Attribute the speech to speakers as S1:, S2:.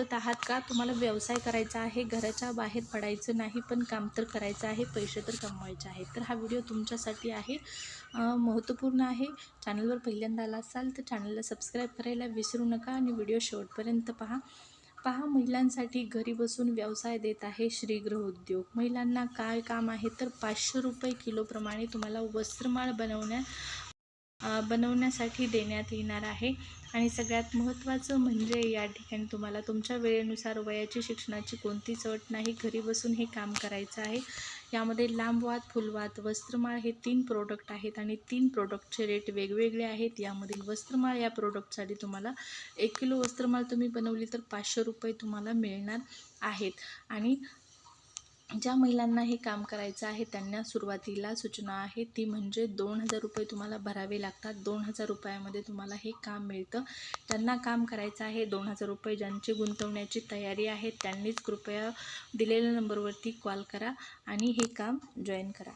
S1: शोधत आहात का? तुम्हाला व्यवसाय करायचा आहे घराच्या बाहेर पडायचं नाही पण काम तर करायचं आहे पैसे तर कमवायचे आहेत. तर हा व्हिडिओ तुमच्यासाठी आहे महत्त्वपूर्ण आहे. चॅनलवर पहिल्यांदा आला असाल तर चॅनलला सबस्क्राईब करायला विसरू नका आणि व्हिडिओ शेवटपर्यंत पहा. पहा महिलांसाठी घरी बसून व्यवसाय देत आहे श्रीगृह उद्योग. महिलांना काय काम आहे? तर पाचशे रुपये किलोप्रमाणे तुम्हाला वस्त्रमाळ बनवण्या बनवण्यासाठी देण्यात येणार आहे. आणि सगळ्यात महत्त्वाचं म्हणजे या ठिकाणी तुम्हाला तुमच्या वेळेनुसार वयाची शिक्षणाची कोणतीच अट नाही घरी बसून हे काम करायचं आहे. यामध्ये लांबवात फुलवात वस्त्रमाळ हे तीन प्रोडक्ट आहेत आणि तीन प्रोडक्टचे रेट वेगवेगळे आहेत. यामधील वस्त्रमाळ या प्रोडक्टसाठी तुम्हाला एक किलो वस्त्रमाळ तुम्ही बनवली तर पाचशे रुपये तुम्हाला मिळणार आहेत. आणि ज्या महिलांना हे काम करायचं आहे त्यांना सुरुवातीला सूचना आहे ती म्हणजे दोन हजार रुपये तुम्हाला भरावे लागतात. दोन हजार रुपयामध्ये तुम्हाला हे काम मिळतं. त्यांना काम करायचं आहे दोन हजार रुपये ज्यांची गुंतवण्याची तयारी आहे त्यांनीच कृपया दिलेल्या नंबरवरती कॉल करा आणि हे काम जॉईन करा.